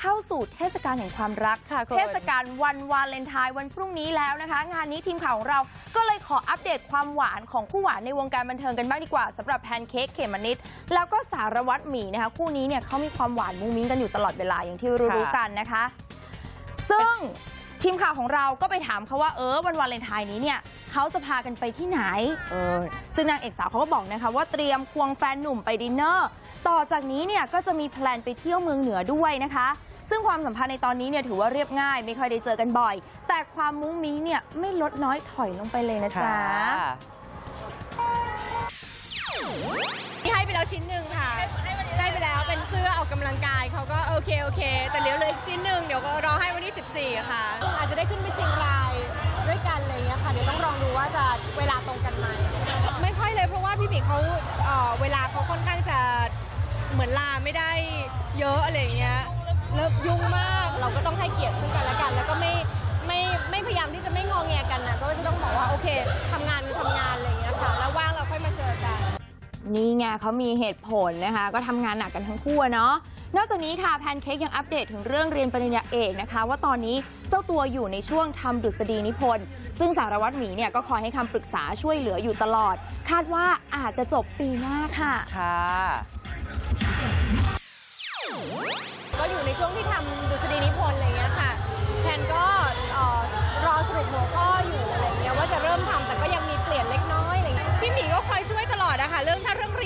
เข้าสู่เทศกาลแห่งความรักค่ะคุณเทศกาลวันวาเลนไทน์วันพรุ่งนี้แล้วนะคะ งานนี้ทีมข่าวของเราก็เลยขออัปเดตความหวานของคู่หวานในวงการบันเทิงกันบ้างดีกว่าสำหรับแพนเค้กเขมนิดแล้วก็สารวัตรหมีนะคะคู่นี้เนี่ยเขามีความหวานมุ้งมิ้งกันอยู่ตลอดเวลาอย่างที่รู้ๆกันนะคะ ซึ่ง ทีมข่าวของเราก็ไปถามเขาว่าเออวันวาเลนไทน์นี้เนี่ยเขาจะพากันไปที่ไหนเออซึ่งนางเอกสาวเขาก็บอกนะคะว่าเตรียมควงแฟนหนุ่มไปดินเนอร์ ต่อจากนี้เนี่ยก็จะมีแพลนไปเที่ยวเมืองเหนือด้วยนะคะ ซึ่งความสัมพันธ์ในตอนนี้เนี่ยถือว่าเรียบง่าย ไม่ค่อยได้เจอกันบ่อย แต่ความมุ้งมิ้งเนี่ยไม่ลดน้อยถอยลงไปเลยนะจ๊ะที่ให้ไปแล้วชิ้นหนึ่ง อออกกำลังกายเขาก็โอเคโอเค แต่เหลือเหลยอีกชิ้นหนึ่งเดี๋ยวก็รอให้วันที่14 ค่ะ อาจจะได้ขึ้นไปเชียงรายด้วยกันอะไรเงี้ยค่ะ เดี๋ยวต้องลองดูว่าจะเวลาตรงกันไหมไม่ค่อยเลยเพราะว่าพี่หมีเขาเอ่อเวลาเขาค่อนข้างจะเหมือนลาไม่ได้เยอะอะไรอย่างเงี้ยเลิกยุ่งมากเราก็ต้องให้เกียรติซึ่งกัน นี่ไงเขามีเหตุผลนะคะ ก็ทำงานหนักกันทั้งคู่อะเนาะนอกจากนี้ค่ะแพนเค้กยังอัปเดตถึงเรื่องเรียนปริญญาเอกนะคะ ว่าตอนนี้เจ้าตัวอยู่ในช่วงทำดุษฎีนิพนธ์ซึ่งสารวัตรหมีเนี่ยก็คอยให้คำปรึกษาช่วยเหลืออยู่ตลอด คาดว่าอาจจะจบปีหน้าค่ะ ค่ะ ก็อยู่ในช่วงที่ทำดุษฎีนิพ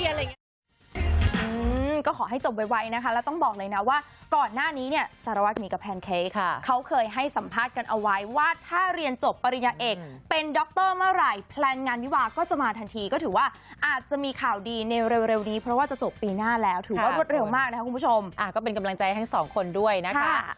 รื่องถ้าเรื่องเรียนอะไรเงี้ย อืมก็ขอให้จบไวๆนะคะ แล้วต้องบอกเลยนะว่า ก่อนหน้านี้เนี่ยสารวัตรหมีกับแพนเค้กค่ะ เขาเคยให้สัมภาษณ์กันเอาไว้ว่าถ้าเรียนจบปริญญาเอก เป็นด็อกเตอร์เมื่อไหร่แพลนงานวิวาห์ก็จะมาทันทีก็ถือว่าอาจจะมีข่าวดีในเร็วๆนี้ เพราะว่าจะจบปีหน้าแล้วถือว่าค่ะ รวดเร็วมากนะคะคุณผู้ชม อะก็เป็นกำลังใจให้ทั้งสองคนด้วยนะคะค่ะ